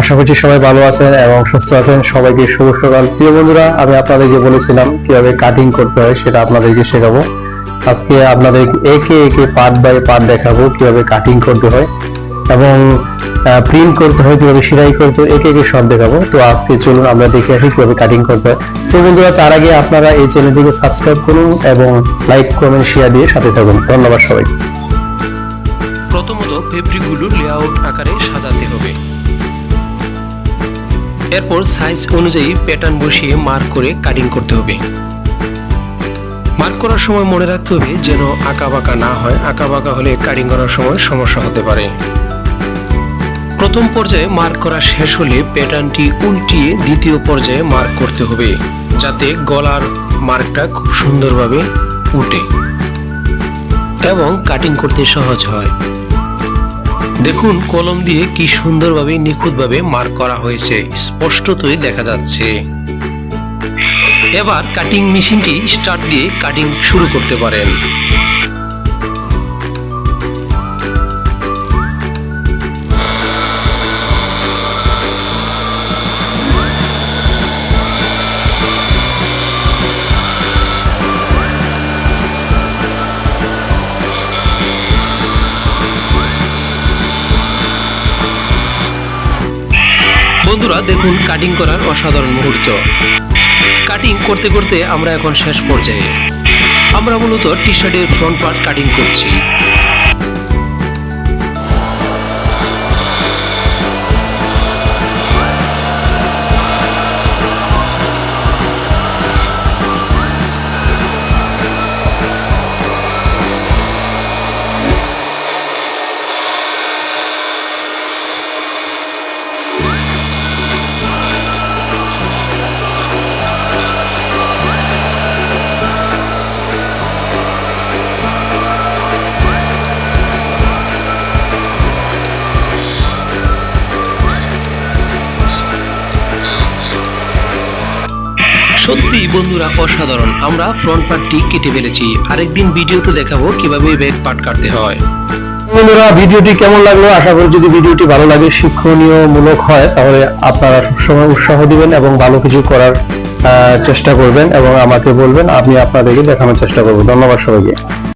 আশা করছি সবাই ভালো আছেন এবং সুস্থ আছেন। সবাইকে শুভ সকাল। প্রিয় বন্ধুরা, আমি আপনাদেরকে বলেছিলাম কীভাবে কাটিং করতে হয়, সেটা আপনাদেরকে শেখাবো। আজকে আপনাদের একে একে পার্ট বাই পার্ট দেখাবো কীভাবে কাটিং করতে হয় এবং প্রিন্ট করতে হয়, কীভাবে সেলাই করতে হয়, একে একে সব দেখাবো। তো আজকে চলুন আমরা দেখে আসি কীভাবে কাটিং করতে হয়। তো বন্ধুরা, তার আগে আপনারা এই চ্যানেলটিকে সাবস্ক্রাইব করুন এবং লাইক কমেন্ট শেয়ার দিয়ে সাথে থাকুন। ধন্যবাদ সবাইকে। প্রথমত ফেব্রিকগুলো লেআউট আকারে সাজাতে হবে। এরপর সাইজ অনুযায়ী প্যাটার্ন বসিয়ে মার্ক করে কাটিং করতে হবে। মার্ক করার সময় মনে রাখতে হবে যেন আঁকা বাঁকা না হয়। আঁকা বাঁকা হলে কাটিং করার সময় সমস্যা হতে পারে। প্রথম পর্যায়ে মার্ক করা শেষ হলে প্যাটার্নটি উল্টিয়ে দ্বিতীয় পর্যায়ে মার্ক করতে হবে, যাতে গলার মার্কটা খুব সুন্দরভাবে উঠে এবং কাটিং করতে সহজ হয়। দেখুন, কলম দিয়ে কি সুন্দরভাবে, নিখুঁতভাবে মার্ক করা হয়েছে। স্পষ্টতই দেখা যাচ্ছে। এবার কাটিং মেশিনটি স্টার্ট দিয়ে কাটিং শুরু করতে পারেন। বন্ধুরা, দেখুন কাটিং করার অসাধারণ মুহূর্ত। কাটিং করতে করতে আমরা এখন শেষ পর্যায়ে। আমরা মূলত টি শার্টের ফ্রন্ট পার্ট কাটিং করছি। সত্যি, বন্ধুরা, অসাধারণ। আমরা ফ্রন্ট পার্টটি কেটে ফেলেছি। আরেকদিন ভিডিওতে দেখাবো কীভাবে ব্যাক পার্ট কাটতে হয়। বন্ধুরা, ভিডিওটি কেমন লাগল? আশা করি যদি ভিডিওটি ভালো লাগে, শিক্ষণীয় মূলক হয়, তাহলে আপনারা সবসময় উৎসাহ দিবেন এবং ভালো কিছু করার চেষ্টা করবেন এবং আমাকে বলবেন, আমি আপনাদেরকে দেখানোর চেষ্টা করব। ধন্যবাদ সবাইকে।